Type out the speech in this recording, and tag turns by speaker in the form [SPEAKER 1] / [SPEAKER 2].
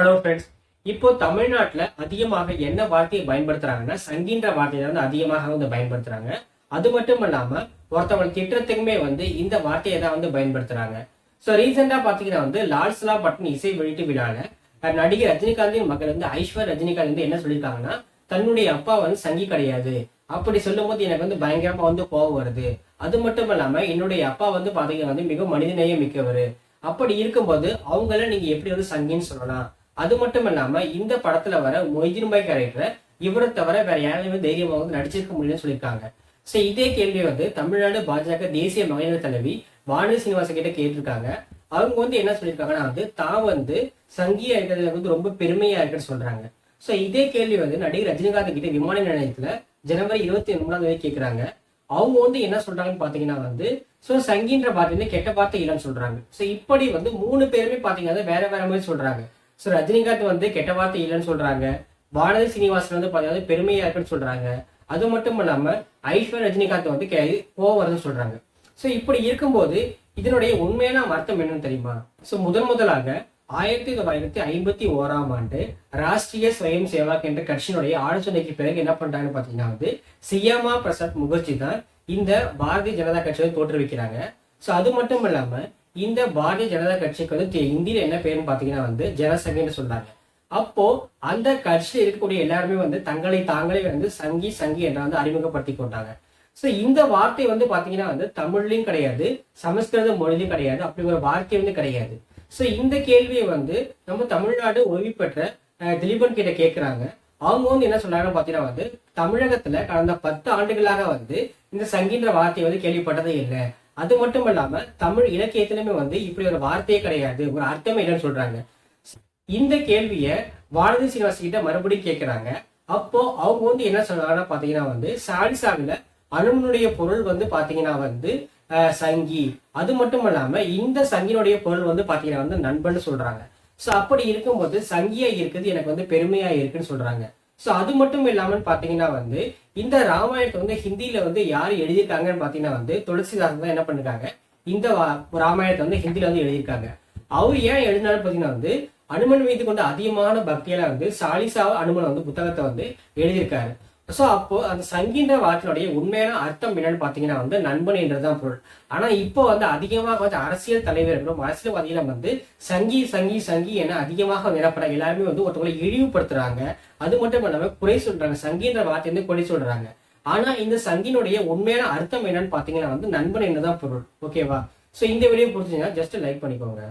[SPEAKER 1] Hello friends இப்போ தமிழ்நாட்டில் அதிகமாக என்ன வார்த்தையை பயன்படுத்துறாங்கன்னா சங்கின்ற வார்த்தையை வந்து அதிகமாக வந்து பயன்படுத்துறாங்க. அது மட்டும் இல்லாம ஒருத்தவங்க திட்டத்துக்குமே வந்து இந்த வார்த்தையை தான் வந்து பயன்படுத்துறாங்க. ஸோ ரீசெண்டாக பார்த்தீங்கன்னா வந்து லால்ஸ்லா பட்டன் இசை வெளியீட்டு விழாவில் நடிகர் ரஜினிகாந்தின் மகள் வந்து ஐஸ்வர் ரஜினிகாந்த் வந்து என்ன சொல்லியிருக்காங்கன்னா தன்னுடைய அப்பா வந்து சங்கி கிடையாது. அப்படி சொல்லும்போது எனக்கு வந்து பயங்கரமா வந்து கோவம் வருது. அது மட்டும் இல்லாம என்னுடைய அப்பா வந்து பாத்தீங்கன்னா வந்து மிக மனிதநேயம் மிக்கவர் அப்படி இருக்கும்போது அவங்கள நீங்க எப்படி வந்து சங்கின்னு சொல்லலாம்? அது மட்டும் இல்லாம இந்த படத்துல வர மொய்தீன் பாய் கேரக்டர் இவரை தவிர வேற யாரையுமே தைரியமாக வந்து நடிச்சிருக்க முடியும்னு சொல்லியிருக்காங்க. சோ இதே கேள்வி வந்து தமிழ்நாடு பாஜக தேசிய மகளிர் தலைவி வானு சீனிவாசன் கிட்ட கேட்டிருக்காங்க. அவங்க வந்து என்ன சொல்லியிருக்காங்கன்னா வந்து தான் வந்து சங்கியா இருக்கிறதுல வந்து ரொம்ப பெருமையா இருக்குன்னு சொல்றாங்க. சோ இதே கேள்வி வந்து நடிகர் ரஜினிகாந்த் கிட்ட விமான நிலையத்துல ஜனவரி இருபத்தி ஒன்பதாம் தேதி கேட்குறாங்க அவங்க வந்து என்ன சொல்றாங்கன்னு பாத்தீங்கன்னா வந்து சோ சங்கின்ற வார்த்தை கெட்ட வார்த்தை இல்லைன்னு சொல்றாங்க. சோ இப்படி வந்து மூணு பேருமே பாத்தீங்கன்னா வேற வேற மாதிரி சொல்றாங்க. ஸோ ரஜினிகாந்த் வந்து கெட்ட வார்த்தை இல்லைன்னு சொல்றாங்க. வானதி சீனிவாசன் வந்து பார்த்தீங்கன்னா பெருமையா இருக்குன்னு சொல்றாங்க. அது மட்டும் இல்லாம ஐஸ்வர் ரஜினிகாந்த் வந்து கே- கோவம் வருதுன்னு சொல்றாங்க. ஸோ இப்படி இருக்கும்போது இதனுடைய உண்மையான அர்த்தம் என்னன்னு தெரியுமா? ஸோ முதன் முதலாக ஆயிரத்தி தொள்ளாயிரத்தி ஐம்பத்தி ஓராம் ஆண்டு ராஷ்டிரிய ஸ்வயம் சேவாக் என்ற கட்சியினுடைய ஆலோசனைக்கு பிறகு என்ன பண்றாங்கன்னு பாத்தீங்கன்னா வந்து சியாமா பிரசாத் முகர்ஜி தான் இந்த பாரதிய ஜனதா கட்சியை தோற்றுவிக்கிறாங்க. ஸோ அது மட்டும் இல்லாம இந்த பாரதிய ஜனதா கட்சிக்கு வந்து இந்தியில என்ன பேருன்னு பாத்தீங்கன்னா வந்து ஜனசங்கன்னு சொல்றாங்க. அப்போ அந்த கட்சியில் இருக்கக்கூடிய எல்லாருமே வந்து தங்களை தாங்களே வந்து சங்கி சங்கி என்ற வந்து அறிமுகப்படுத்தி கொண்டாங்க. சோ இந்த வார்த்தை வந்து பாத்தீங்கன்னா வந்து தமிழ்லயும் கிடையாது சமஸ்கிருத மொழிலையும் கிடையாது அப்படிங்கிற வார்த்தை வந்து கிடையாது. சோ இந்த கேள்வியை வந்து நம்ம தமிழ்நாடு ஓய்வு பெற்ற அஹ், திலீபன் கிட்ட கேட்குறாங்க அவங்க வந்து என்ன சொல்றாங்கன்னு பாத்தீங்கன்னா வந்து தமிழகத்துல கடந்த பத்து ஆண்டுகளாக வந்து இந்த சங்கின்ற வார்த்தையை வந்து கேள்விப்பட்டதே இல்லை. அது மட்டும் இல்லாம தமிழ் இலக்கியத்திலுமே வந்து இப்படி ஒரு வார்த்தையே கிடையாது. ஒரு அர்த்தமே இல்லைன்னு சொல்றாங்க. இந்த கேள்விய வானதி சீனிவாசன் கிட்ட மறுபடியும் கேட்கிறாங்க அப்போ அவங்க வந்து என்ன சொல்றாங்கன்னா பாத்தீங்கன்னா வந்து சாலிசாவில அனுமனுடைய பொருள் வந்து பாத்தீங்கன்னா வந்து சங்கி. அது மட்டும் இல்லாம இந்த சங்கினுடைய பொருள் வந்து பாத்தீங்கன்னா வந்து நண்பன் சொல்றாங்க. சோ அப்படி இருக்கும்போது சங்கியா இருக்குது எனக்கு வந்து பெருமையா இருக்குன்னு சொல்றாங்க. ஸோ அது மட்டும் இல்லாமல் பார்த்தீங்கன்னா வந்து இந்த ராமாயணத்தை வந்து ஹிந்தியில வந்து யார் எழுதியிருக்காங்கன்னு பார்த்தீங்கன்னா வந்து துளசிதாசன் தான் என்ன பண்ணிருக்காங்க? இந்த ராமாயணத்தை வந்து ஹிந்தியில வந்து எழுதியிருக்காங்க. அவர் ஏன் எழுதினாலும் பார்த்தீங்கன்னா வந்து அனுமன் மீது கொண்ட அதிகமான பக்தியில வந்து சாலிசா அனுமன் வந்து புத்தகத்தை வந்து எழுதியிருக்காரு. ஸோ அப்போ அந்த சங்கின்ற வார்த்தையுடைய உண்மையான அர்த்தம் என்னன்னு பார்த்தீங்கன்னா வந்து நண்பன் தான் பொருள். ஆனால் இப்போ வந்து அதிகமாக வந்து அரசியல் தலைவர்களும் அரசியல்வாதிகளும் வந்து சங்கி சங்கி சங்கி என அதிகமாக வந்து எல்லாருமே வந்து ஒருத்தவங்களை இழிவுபடுத்துறாங்க. அது மட்டும் இல்லாமல் குறை சொல்றாங்க. சங்கின்ற வார்த்தை வந்து குறை சொல்றாங்க. ஆனா இந்த சங்கினுடைய உண்மையான அர்த்தம் என்னன்னு பார்த்தீங்கன்னா வந்து நண்பன் என்னதான் பொருள். ஓகேவா ஸோ இந்த வீடியோ பிடிச்சிங்கன்னா ஜஸ்ட் லைக் பண்ணிக்கோங்க.